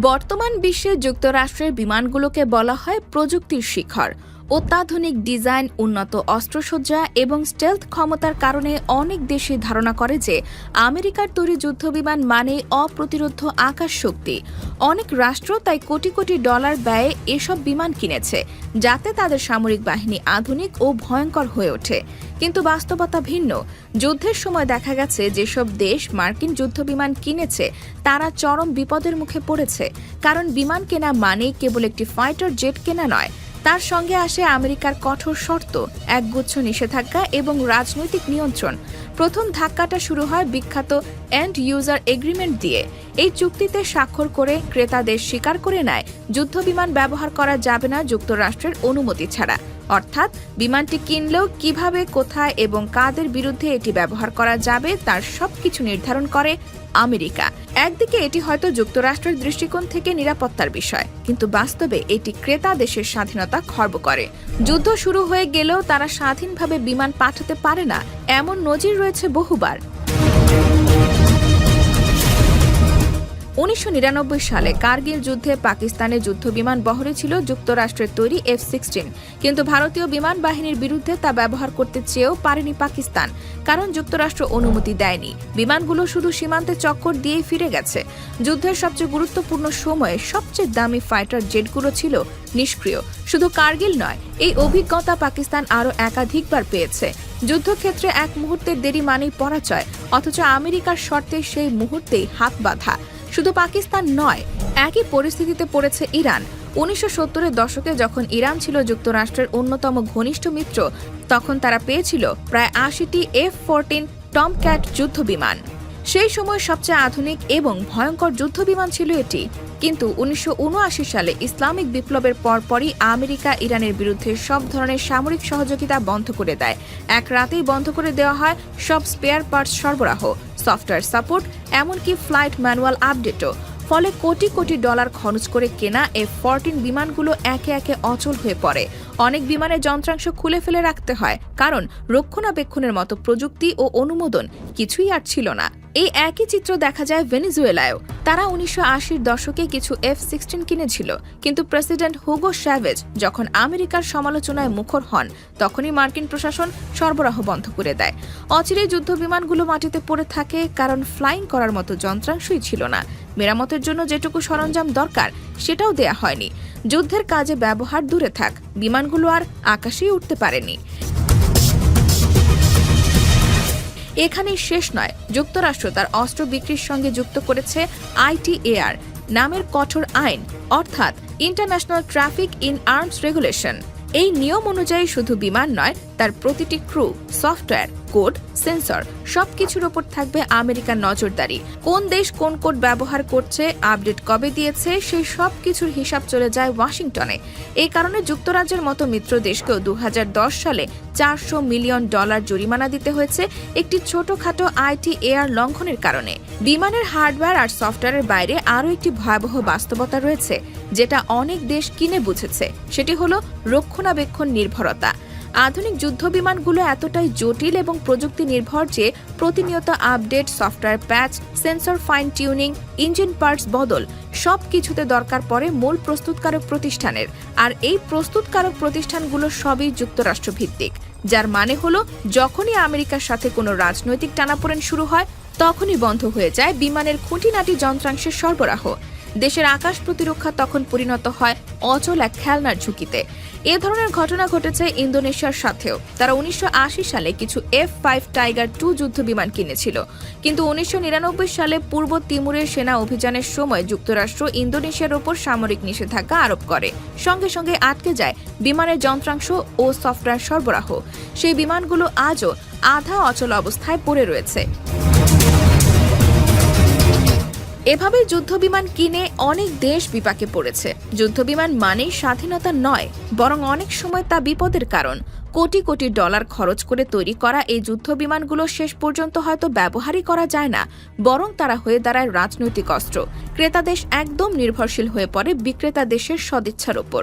বর্তমান বিশ্বে যুক্তরাষ্ট্রের বিমানগুলোকে বলা হয় প্রযুক্তির শিখর। অত্যাধুনিক ডিজাইন, উন্নত অস্ত্রসজ্জা এবং স্টেলথ ক্ষমতার কারণে অনেক দেশই ধারণা করে যে আমেরিকার তৈরি যুদ্ধবিমান মানে অপ্রতিরোধ আকাশ শক্তি। অনেক রাষ্ট্র তাই কোটি কোটি ডলার ব্যয়ে এসব বিমান কিনেছে, যাতে তাদের সামরিক বাহিনী আধুনিক ও ভয়ঙ্কর হয়ে ওঠে। কিন্তু বাস্তবতা ভিন্ন। যুদ্ধের সময় দেখা গেছে যেসব দেশ মার্কিন যুদ্ধবিমান কিনেছে, তারা চরম বিপদের মুখে পড়েছে। কারণ বিমান কেনা মানেই কেবল একটি ফাইটার জেট কেনা নয় তার সঙ্গে আসে আমেরিকার কঠোর শর্ত, একগুচ্ছ নিষেধাজ্ঞা এবং রাজনৈতিক নিয়ন্ত্রণ। প্রথম ধাক্কাটা শুরু হয় বিখ্যাত এন্ড ইউজার এগ্রিমেন্ট দিয়ে। এই চুক্তিতে স্বাক্ষর করে ক্রেতাদের স্বীকার করে নেয়, যুদ্ধবিমান ব্যবহার করা যাবে না যুক্তরাষ্ট্রের অনুমতি ছাড়া। অর্থাৎ বিমানটি কিনলেও কীভাবে, কোথায় এবং কাদের বিরুদ্ধে এটি ব্যবহার করা যাবে তার সবকিছু নির্ধারণ করে আমেরিকা। একদিকে এটি হয়তো যুক্তরাষ্ট্রের দৃষ্টিকোণ থেকে নিরাপত্তার বিষয়, কিন্তু বাস্তবে এটি ক্রেতা দেশের স্বাধীনতা খর্ব করে। যুদ্ধ শুরু হয়ে গেলেও তারা স্বাধীনভাবে বিমান পাঠাতে পারে না, এমন নজির রয়েছে বহুবার। উনিশশো নিরানব্বই সালে কার্গিল যুদ্ধে পাকিস্তানের যুদ্ধবিমান বহরে ছিল যুক্তরাষ্ট্রের তৈরি এফ সিক্সটিন। কিন্তু ভারতীয় বিমান বাহিনীর বিরুদ্ধে তা ব্যবহার করতে চেয়েও পারেনি পাকিস্তান, কারণ যুক্তরাষ্ট্র অনুমতি দেয়নি। বিমানগুলো শুধু সীমান্তে চক্কর দিয়েই ফিরে গেছে। যুদ্ধের সবচেয়ে গুরুত্বপূর্ণ সময়ে সবচেয়ে দামি ফাইটার জেটগুলো ছিল নিষ্ক্রিয়। শুধু কার্গিল নয়, এই অভিজ্ঞতা পাকিস্তান আরও একাধিকবার পেয়েছে। যুদ্ধক্ষেত্রে এক মুহূর্তের দেরি মানেই পরাজয়, অথচ আমেরিকার শর্তে সেই মুহূর্তেই হাত বাঁধা। শুধু পাকিস্তান নয়, একই পরিস্থিতিতে পড়েছে ইরান। উনিশশো সত্তরের দশকে যখন ইরান ছিল যুক্তরাষ্ট্রের অন্যতম ঘনিষ্ঠ মিত্র, তখন তারা পেয়েছিল প্রায় আশিটি এফ ফোরটিন টমক্যাট যুদ্ধবিমান। সেই সময় সবচেয়ে আধুনিক এবং ভয়ঙ্কর যুদ্ধবিমান ছিল এটি। কিন্তু উনিশশো উনআশি সালে ইসলামিক বিপ্লবের পরপরই আমেরিকা ইরানের বিরুদ্ধে সব ধরনের সামরিক সহযোগিতা বন্ধ করে দেয়। এক রাতেই বন্ধ করে দেওয়া হয় সব স্পেয়ার পার্টস সরবরাহ, সফটওয়্যার সাপোর্ট, এমনকি ফ্লাইট ম্যানুয়াল আপডেটও। ফলে কোটি কোটি ডলার খরচ করে কেনা এফ ফরটিন বিমানগুলো একে একে অচল হয়ে পড়ে। অনেক বিমানের যন্ত্রাংশ খুলে ফেলে রাখতে হয়, কারণ রক্ষণাবেক্ষণের মতো প্রযুক্তি ও অনুমোদন কিছুই আর ছিল না। এই একই চিত্র দেখা যায় ভেনিজুয়েলায়ও। তারা উনিশশো আশির দশকে কিছু এফ সিক্সটিন কিনেছিল, কিন্তু প্রেসিডেন্ট হুগো শ্যাভেজ যখন আমেরিকার সমালোচনায় মুখর হন, তখনই মার্কিন প্রশাসন সরবরাহ বন্ধ করে দেয়। অচিরে যুদ্ধ বিমানগুলো মাটিতে পড়ে থাকে, কারণ ফ্লাইং করার মতো যন্ত্রাংশই ছিল না। মেরামতের জন্য যেটুকু সরঞ্জাম দরকার সেটাও দেয়া হয়নি। যুদ্ধের কাজে ব্যবহার দূরে থাক, বিমানগুলো আর আকাশেই উঠতে পারেনি। এখানেই শেষ নয়, যুক্তরাষ্ট্র তার অস্ত্র বিক্রির সঙ্গে যুক্ত করেছে আইটিএআর, নামের কঠোর আইন, অর্থাৎ international traffic in arms regulation এই নিয়ম অনুযায়ী শুধু বিমান নয়, তার প্রতিটি ক্রু সফটওয়্যার কোড সেন্সর সবকিছুর ওপর থাকবে আমেরিকার নজরদারি। কোন দেশ কোন কোড ব্যবহার করছে আপডেট কবে দিয়েছে, সেই সব কিছুর হিসাব চলে যায় ওয়াশিংটনে। এই কারণে যুক্তরাজ্যের মতো মিত্র দেশকেও দু হাজার দশ সালে চারশো মিলিয়ন ডলার জরিমানা দিতে হয়েছে একটি ছোটখাটো আইটি এয়ার লঙ্ঘনের কারণে। বিমানের হার্ডওয়্যার আর সফটওয়্যারের বাইরে আরও একটি ভয়াবহ বাস্তবতা রয়েছে। যেটা অনেক দেশ কিনে বুঝেছে, সেটি হলো রক্ষণাবেক্ষণ নির্ভরতা। আধুনিক যুদ্ধবিমানগুলো এতটাই জটিল এবং প্রযুক্তি নির্ভর যে প্রতিনিয়ত update, software patch, sensor fine tuning engine parts বদল সব কিছুতে দরকার পড়ে মূল প্রস্তুতকারক প্রতিষ্ঠানের। আর এই প্রস্তুতকারক প্রতিষ্ঠানগুলো সবই যুক্তরাষ্ট্র ভিত্তিক যার মানে হলো যখনই আমেরিকার সাথে কোনো রাজনৈতিক টানাপোড়েন শুরু হয়, তখনই বন্ধ হয়ে যায় বিমানের খুঁটিনাটি যন্ত্রাংশের সরবরাহ। দেশের আকাশ প্রতিরক্ষা তখন পরিণত হয় অচল এক খেলনার ঝুঁকিতে। এ ধরনের ঘটনা ঘটেছে ইন্দোনেশিয়ার সাথেও। তারা উনিশশো আশি সালে কিছু এফ ফাইভ টাইগার টু যুদ্ধ বিমান কিনেছিল। কিন্তু উনিশশো নিরানব্বই সালে পূর্ব তিমুরের সেনা অভিযানের সময় যুক্তরাষ্ট্র ইন্দোনেশিয়ার ওপর সামরিক নিষেধাজ্ঞা আরোপ করে। সঙ্গে সঙ্গে আটকে যায় বিমানের যন্ত্রাংশ ও সফটওয়্যার সরবরাহ। সেই বিমানগুলো আজও আধা অচল অবস্থায় পড়ে রয়েছে। এভাবে যুদ্ধবিমান কিনে অনেক দেশ বিপাকে পড়েছে। যুদ্ধবিমান মানেই স্বাধীনতা নয়, বরং অনেক সময় তা বিপদের কারণ। কোটি কোটি ডলার খরচ করে তৈরি করা এই যুদ্ধ বিমানগুলো শেষ পর্যন্ত হয়তো ব্যবহারই করা যায় না, বরং তারা হয়ে দাঁড়ায় রাজনৈতিক অস্ত্র। ক্রেতা দেশ একদম নির্ভরশীল হয়ে পড়ে বিক্রেতা দেশের সদিচ্ছার ওপর।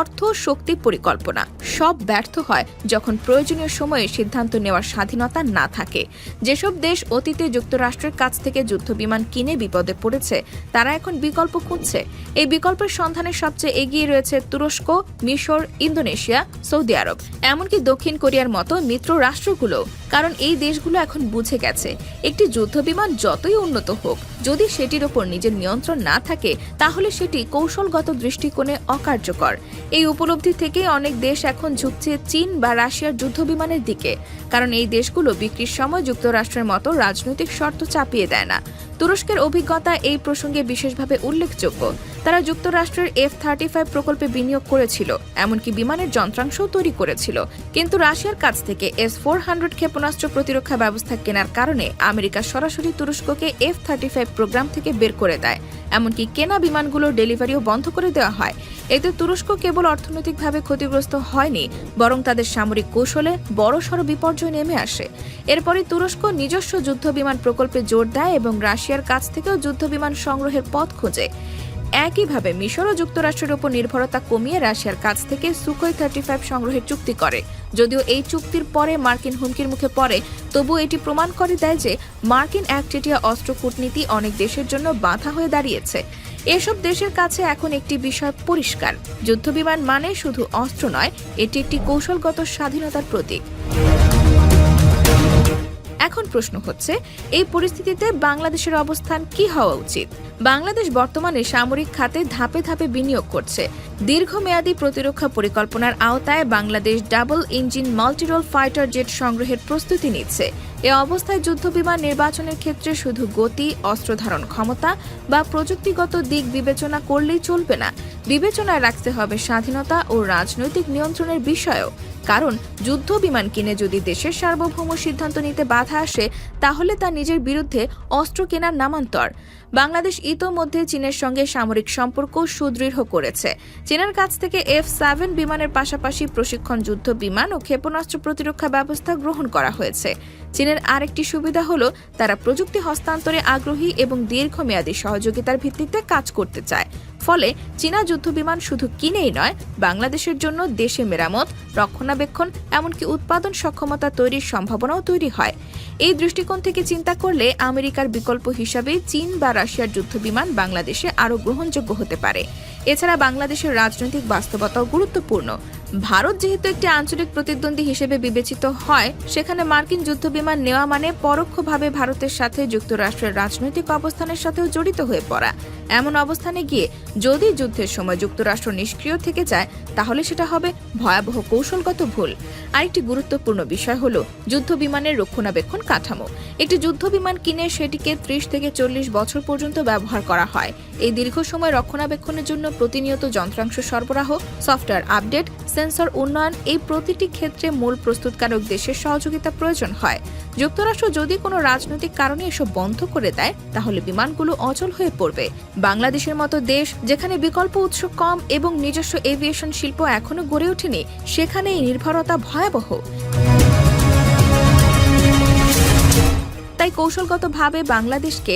অর্থ, শক্তি, পরিকল্পনা সব ব্যর্থ হয় যখন প্রয়োজনীয় সময়ে সিদ্ধান্ত নেওয়ার স্বাধীনতা না থাকে। যেসব দেশ অতীতে যুক্তরাষ্ট্রের কাছ থেকে যুদ্ধ বিমান কিনে বিপদে পড়েছে, তারা এখন বিকল্প খুঁজছে। এই বিকল্পের সন্ধানে সবচেয়ে এগিয়ে রয়েছে তুরস্ক, মিশর, ইন্দোনেশিয়া, সৌদি আরব। এমনকি দক্ষিণ কোরিয়ার মতো মিত্র রাষ্ট্রগুলো, কারণ এই দেশগুলো এখন বুঝে গেছে, একটি যুদ্ধ বিমান যতই উন্নত হোক, যদি সেটির ওপর নিজের নিয়ন্ত্রণ না থাকে, তাহলে সেটি কৌশলগত দৃষ্টিকোণে অকার্যকর। এই উপলব্ধি থেকে অনেক দেশ এখন ঝুঁকছে চীন বা রাশিয়ার যুদ্ধ বিমানের দিকে, কারণ এই দেশগুলো বিক্রির সময় যুক্তরাষ্ট্রের মতো রাজনৈতিক শর্ত চাপিয়ে দেয় না। তুরস্কের অভিজ্ঞতা এই প্রসঙ্গে বিশেষভাবে উল্লেখযোগ্য। তারা যুক্তরাষ্ট্রের এফ থার্টি ফাইভ প্রকল্পে বিনিয়োগ করেছিল, এমনকি বিমানের যন্ত্রাংশও তৈরি করেছিল। কিন্তু রাশিয়ার কাছ থেকে এস ফোর হান্ড্রেড ক্ষেপণাস্ত্র প্রতিরক্ষা ব্যবস্থা কেনার কারণে আমেরিকা সরাসরি তুরস্ককে এফ থার্টি ফাইভ প্রোগ্রাম থেকে বের করে দেয়। এমনকি কেনা বিমানগুলোর ডেলিভারিও বন্ধ করে দেওয়া হয়। এতে তুরস্ক কেবল অর্থনৈতিকভাবে ক্ষতিগ্রস্ত হয়নি, বরং তাদের সামরিক কৌশলে বড়সড় বিপর্যয় নেমে আসে। এরপরে তুরস্ক নিজস্ব যুদ্ধ বিমান প্রকল্পে জোর দেয় এবং রাশিয়ার কাছ থেকেও যুদ্ধ বিমান সংগ্রহের পথ খোঁজে। একইভাবে মিশর ও যুক্তরাষ্ট্রের উপর নির্ভরতা কমিয়ে রাশিয়ার কাছ থেকে সুকোই থার্টি ফাইভ সংগ্রহের চুক্তি করে। যদিও এই চুক্তির পরে মার্কিন হুমকির মুখে পড়ে তবু এটি প্রমাণ করে দেয় যে মার্কিন একচেটিয়া অস্ত্র কূটনীতি অনেক দেশের জন্য বাধা হয়ে দাঁড়িয়েছে। এসব দেশের কাছে এখন একটি বিষয় পরিষ্কার। যুদ্ধবিমান মানে শুধু অস্ত্র নয়, এটি একটি কৌশলগত স্বাধীনতার প্রতীক। এখন প্রশ্ন হচ্ছে, এই পরিস্থিতিতে বাংলাদেশের অবস্থান কি হওয়া উচিত? বাংলাদেশ বর্তমানে সামরিক খাতে ধাপে ধাপে বিনিয়োগ করছে। দীর্ঘমেয়াদী প্রতিরক্ষা পরিকল্পনার আওতায় Bangladesh double engine multirole fighter jet সংগ্রহের প্রস্তুতি নিচ্ছে। এ অবস্থায় যুদ্ধবিমান নির্বাচনের ক্ষেত্রে শুধু গতি, অস্ত্র ধারণ ক্ষমতা বা প্রযুক্তিগত দিক বিবেচনা করলেই চলবে না। বিবেচনায় রাখতে হবে স্বাধীনতা ও রাজনৈতিক নিয়ন্ত্রণের বিষয়ও। কারণ যুদ্ধ বিমান কিনে যদি দেশের সার্বভৌম সিদ্ধান্ত নিতে বাধা আসে, তাহলে তা নিজের বিরুদ্ধে অস্ত্র কেনার নামান্তর। বাংলাদেশ ইতোমধ্যে চীনের সঙ্গে সামরিক সম্পর্ক সুদৃঢ় করেছে। চীনের কাছ থেকে এফ সেভেন বিমানের পাশাপাশি প্রশিক্ষণ যুদ্ধ বিমান ও ক্ষেপণাস্ত্র প্রতিরক্ষা ব্যবস্থা গ্রহণ করা হয়েছে। চীনের আরেকটি সুবিধা হল, তারা প্রযুক্তি হস্তান্তরে আগ্রহী এবং দীর্ঘমেয়াদী সহযোগিতার ভিত্তিতে কাজ করতে চায়। ফলে চীনা যুদ্ধবিমান শুধু কিনেই নয়, বাংলাদেশের জন্য দেশে মেরামত, রক্ষণাবেক্ষণ, এমনকি উৎপাদন সক্ষমতা তৈরির সম্ভাবনাও তৈরি হয়। এই দৃষ্টিকোণ থেকে চিন্তা করলে আমেরিকার বিকল্প হিসাবে চীন বা রাশিয়ার যুদ্ধবিমান বাংলাদেশে আরও গ্রহণযোগ্য হতে পারে। এছাড়া বাংলাদেশের রাজনৈতিক বাস্তবতাও গুরুত্বপূর্ণ। ভারত যেহেতু একটি আঞ্চলিক প্রতিদ্বন্দ্বী হিসেবে বিবেচিত হয়, সেখানে মার্কিন যুদ্ধবিমান নেওয়া মানে পরোক্ষভাবে ভারতের সাথে যুক্তরাষ্ট্রের রাজনৈতিক অবস্থানের সাথেও জড়িত হয়ে পড়া। এমন অবস্থানে গিয়ে যদি যুদ্ধের সময় যুক্তরাষ্ট্র নিষ্ক্রিয় থেকে যায়, তাহলে সেটা হবে ভয়াবহ কৌশলগত ভুল। আরেকটি গুরুত্বপূর্ণ বিষয় হল যুদ্ধ বিমানের রক্ষণাবেক্ষণ কাঠামো। একটি যুদ্ধ বিমান কিনে সেটিকে ত্রিশ থেকে চল্লিশ বছর পর্যন্ত ব্যবহার করা হয়। এই দীর্ঘ সময় রক্ষণাবেক্ষণের জন্য প্রতিনিয়ত যন্ত্রাংশ সরবরাহ, সফটওয়্যার আপডেট সেন্সর উন্নয়ন এই প্রতিটি ক্ষেত্রে মূল প্রস্তুতকারক দেশের সহযোগিতা প্রয়োজন হয়। যুক্তরাষ্ট্র যদি কোনো রাজনৈতিক কারণে এসব বন্ধ করে দেয়, তাহলে বিমানগুলো অচল হয়ে পড়বে। বাংলাদেশের মতো দেশ যেখানে বিকল্প উৎস কম এবং নিজস্ব এভিয়েশন শিল্প এখনও গড়ে ওঠেনি সেখানে এই নির্ভরতা ভয়াবহ। তাই কৌশলগতভাবে বাংলাদেশকে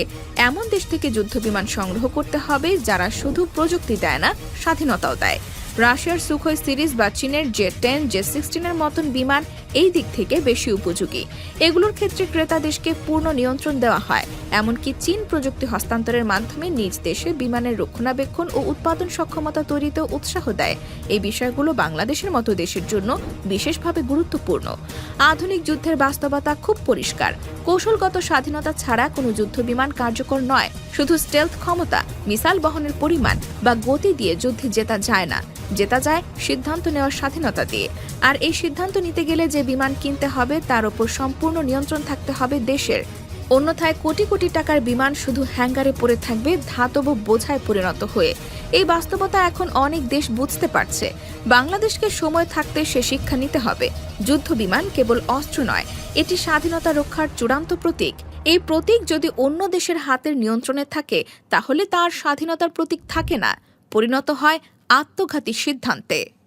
এমন দেশ থেকে যুদ্ধবিমান সংগ্রহ করতে হবে যারা শুধু প্রযুক্তি দেয় না, স্বাধীনতাও দেয়। রাশিয়ার সুখোই সিরিজ বা চীনের জে টেন জে সিক্সটিনের মতন বিমান এই দিক থেকে বেশি উপযোগী। এগুলোর ক্ষেত্রে ক্রেতা দেশকে পূর্ণ নিয়ন্ত্রণ দেওয়া হয়। এমনকি চীন প্রযুক্তি হস্তান্তরের মাধ্যমে নিজ দেশে বিমানের রক্ষণাবেক্ষণ ও উৎপাদন সক্ষমতা তৈরিতে উৎসাহ দেয়। এই বিষয়গুলো বাংলাদেশের মতো দেশের জন্য বিশেষভাবে গুরুত্বপূর্ণ। আধুনিক যুদ্ধের বাস্তবতা খুব পরিষ্কার। কৌশলগত স্বাধীনতা ছাড়া কোনো যুদ্ধ বিমান কার্যকর নয়। শুধু স্টেলথ ক্ষমতা, মিসাইল বহনের পরিমাণ বা গতি দিয়ে যুদ্ধে জেতা যায় না। জেতা যায় সিদ্ধান্ত নেওয়ার স্বাধীনতা দিয়ে। আর এই সিদ্ধান্ত নিতে গেলে যে বিমান কিনতে হবে, তার উপর সম্পূর্ণ নিয়ন্ত্রণ থাকতে হবে দেশের। অন্যথায় কোটি কোটি টাকার বিমান শুধু হ্যাঙ্গারে পড়ে থাকবে, ধাতব বোঝায় পরিণত হয়ে। এই বাস্তবতা এখন অনেক দেশ বুঝতে পারছে। বাংলাদেশকে সময় থাকতে সে শিক্ষা নিতে হবে। যুদ্ধ বিমান কেবল অস্ত্র নয়, এটি স্বাধীনতা রক্ষার চূড়ান্ত প্রতীক। এই প্রতীক যদি অন্য দেশের হাতের নিয়ন্ত্রণে থাকে, তাহলে তার স্বাধীনতার প্রতীক থাকে না। পরিণত হয় আত্মঘাতী সিদ্ধান্তে।